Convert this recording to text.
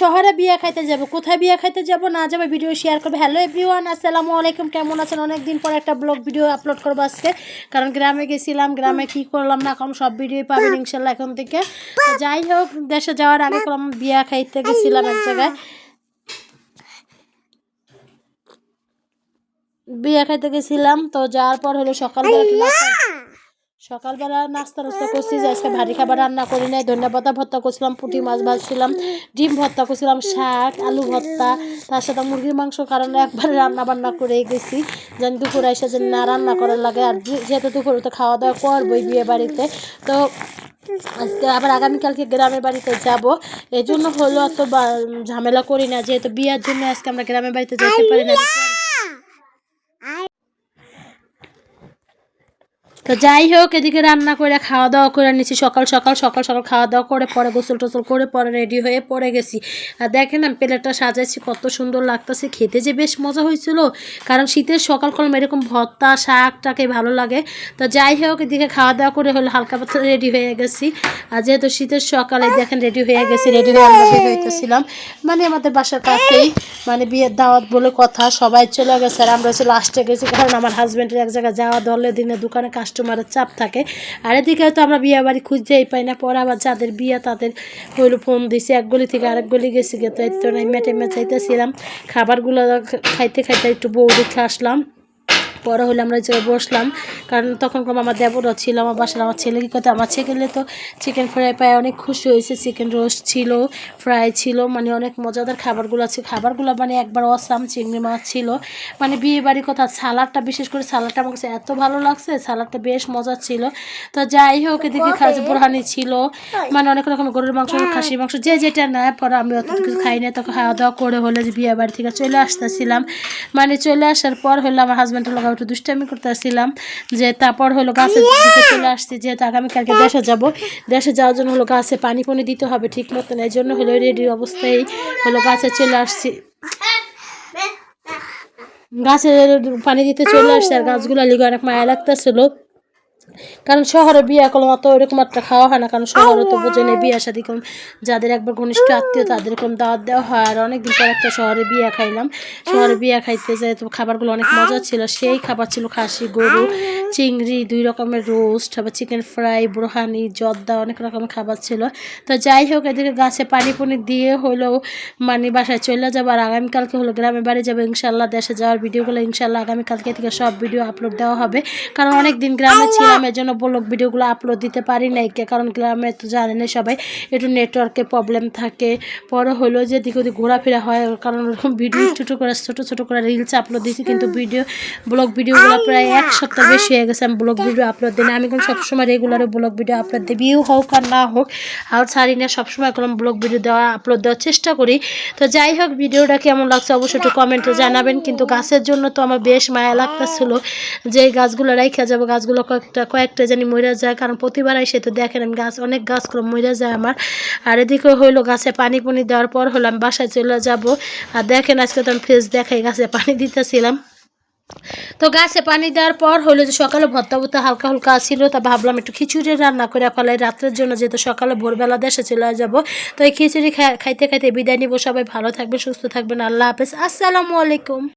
শহরে বিয়ে খাইতে যাব কোথায় বিয়ে খাইতে যাব না যাবে ভিডিও শেয়ার করবে। হ্যালো এভরিওয়ান আসসালামু আলাইকুম কেমন আছেন? অনেক দিন পর একটা ব্লগ ভিডিও আপলোড করব আজকে। কারণ গ্রামে গেছিলাম গ্রামে কি করলাম না এখন সব ভিডিও পাবেন ইনশাল্লাহ এখন থেকে। যাই হোক দেশে যাওয়ার আগে করলাম বিয়ে খাইতে গেছিলাম এক জায়গায়। বিয়ে খাইতে গেছিলাম তো যাওয়ার পর হলো সকালবেলা সকালবেলা নাস্তা নাস্তা করছি যে আজকে ভারী খাবার রান্না করি নাই, ধনিয়া পাতা ভর্তা করছিলাম, পুঁটি মাছ ভাজছিলাম, ডিম ভর্তা করছিলাম, শাক, আলু ভর্তা, তার সাথে মুরগির মাংস কারণে একবারে রান্না বান্না করে গেছি, যেন দুপুরে এসে যেন না রান্না করার লাগে, আর যেহেতু দুপুরে তো খাওয়া দাওয়া করবোই বিয়ে বাড়িতে, তো আজকে আবার আগামীকালকে গ্রামের বাড়িতে যাব এই জন্য হলো অত ঝামেলা করি না, যেহেতু বিয়ের জন্য আজকে আমরা গ্রামের বাড়িতে যেতে পারি না। তো যাই হোক, এদিকে রান্না করে খাওয়া দাওয়া করে নিচ্ছি সকাল সকাল সকাল সকাল খাওয়া দাওয়া করে পরে গোসল টোসল করে পরে রেডি হয়ে পরে গেছি। আর দেখেন আমি প্লেটটা সাজাইছি, কত সুন্দর লাগতেছে। খেতে যে বেশ মজা হয়েছিল, কারণ শীতের সকাল কলম এরকম ভর্তা শাকটাকে ভালো লাগে। তো যাই হোক, এদিকে খাওয়া দাওয়া করে হলো হালকা পাতলা রেডি হয়ে গেছি। আর যেহেতু শীতের সকালে দেখেন রেডি হয়ে গেছি রেডি হয়ে আমরা হইতেছিলাম। মানে আমাদের বাসার কাছেই মানে বিয়ের দাওয়াত বলে কথা, সবাই চলে গেছে। আর আমরা হচ্ছে লাস্টে গেছি, কারণ আমার হাজব্যান্ডের এক জায়গায় যাওয়া, দলে, দিনে, দোকানে কাস্টমারের চাপ থাকে। আর এদিকে হয়তো আমরা বিয়ে বাড়ি খুঁজতেই পাই না, পরে আবার যাদের বিয়ে তাদের হইল ফোন দিছি, এক গলি থেকে আরেক গলি গেছি গে তো এই তো নাই মেটে মেচাইতেছিলাম খাবারগুলো খাইতে খাইতে একটু বউ দেখে আসলাম। পরে হলে আমরা যে বসলাম কারণ তখন কোনো আমার দেবরও ছিল আমার বাসার আমার ছেলে কি কথা আমার ছেলে তো চিকেন ফ্রাই পায় অনেক খুশি হয়েছে চিকেন রোস্ট ছিল ফ্রাই ছিল মানে অনেক মজাদার খাবারগুলো আছে। খাবারগুলো মানে একবার অসাম চিংড়ি মাছ ছিল। মানে বিয়ে বাড়ির কথা সালাডটা বিশেষ করে সালাডটা আমার কাছে এত ভালো লাগছে সালাডটা বেশ মজা ছিল। তো যাই হোক এদিকে খাজ বোরহানি ছিল। মানে অনেক রকম গরুর মাংস খাসির মাংস যে যেটা নেয় পরে আমি অত কিছু খাই না তখন খাওয়া দাওয়া করে হলে যে বিয়ে বাড়ি থেকে চলে আসতেছিলাম। মানে চলে আসার পর হলো আমার হাজব্যান্ডের লোক একটু দুষ্টামি করতেছিলাম যে তারপর হলো গাছের দিকে চলে আসছি যেহেতু আগামীকালকে দেশে যাব। দেশে যাওয়ার জন্য হলো গাছে পানি পানি দিতে হবে ঠিক মতন এই জন্য হলো রেডি অবস্থায় হলো গাছে চলে আসছি। গাছের পানি দিতে চলে আসছে আর গাছগুলো লিগে অনেক মায়া লাগতেছিল। কারণ শহরে বিয়ে করলাম অত ওরকম একটা খাওয়া হয় না কারণ শহরে তো বোঝে নেই বিয়ে শাদি করুন। যাদের একবার ঘনিষ্ঠ আত্মীয় তাদের এরকম দাওয়াত দেওয়া হয়। আর অনেকদিন পর একটা শহরে বিয়ে খাইলাম। শহরে বিয়ে খাইতে যাই তো খাবারগুলো অনেক মজা ছিল। সেই খাবার ছিল খাসি গরু চিংড়ি দুই রকমের রোস্ট আবার চিকেন ফ্রাই ব্রোহানি জর্দা অনেক রকমের খাবার ছিল। তো যাই হোক এদিকে গাছে পানি পুনি দিয়ে হলো মানে বাসায় চলে যাব। আর আগামীকালকে হলো গ্রামে বাড়ি যাব। ইনশাল্লাহ দেশে যাওয়ার ভিডিওগুলো ইনশাল্লাহ আগামীকালকে থেকে সব ভিডিও আপলোড দেওয়া হবে। কারণ অনেক দিন গ্রামে ছিলাম এর জন্য ব্লগ ভিডিওগুলো আপলোড দিতে পারি নাই কে কারণ গ্রামে তো জানেন সবাই একটু নেটওয়ার্কের প্রবলেম থাকে। পরে হলো যে দিকে ওদিক ঘোরাফেরা হয় কারণ ওরকম ভিডিও ছোটো করে ছোটো ছোটো করে রিলস আপলোড দিয়েছি কিন্তু ভিডিও ব্লগ ভিডিওগুলো প্রায় এক সপ্তাহ বেশি হয়ে গেছে আমি ব্লগ ভিডিও আপলোড দিই না। আমি কোনো সবসময় রেগুলার ব্লগ ভিডিও আপলোড দিই ভিউ হোক আর না হোক আর ছাড়ি না সবসময় কোনো ব্লগ ভিডিও দেওয়া আপলোড দেওয়ার চেষ্টা করি। তো যাই হোক ভিডিওটা কেমন লাগছে অবশ্যই একটু কমেন্টে জানাবেন কিন্তু গাছের জন্য তো আমার বেশ মায়া লাগতেছিল যে গাছগুলো রাইখা যাব গাছগুলো কয়েকটা কয়েকটা জানি মরে যায়, কারণ প্রতিবার এসে তো দেখেন আমি গাছ, অনেক গাছগুলো মরে যায় আমার। আর এদিকে হইল গাছে পানি পুনি দেওয়ার পর হলো আমি বাসায় চলে যাব। আর দেখেন আজকে তো আমি ফ্রেশ দেখাই গাছে পানি দিতেছিলাম। তো গাছে পানি দেওয়ার পর হলো যে সকালে ভর্তা ভর্তা হালকা হালকা ছিল, তা ভাবলাম একটু খিচুড়ি রান্না করে ফেলাই। রাত্রের জন্য যেহেতু সকালে ভোরবেলা দেশে চলে যাব। তো এই খিচুড়ি খাইতে খাইতে বিদায় নিব। সবাই ভালো থাকবে সুস্থ থাকবেন। আল্লাহ হাফেজ। আসসালামু আলাইকুম।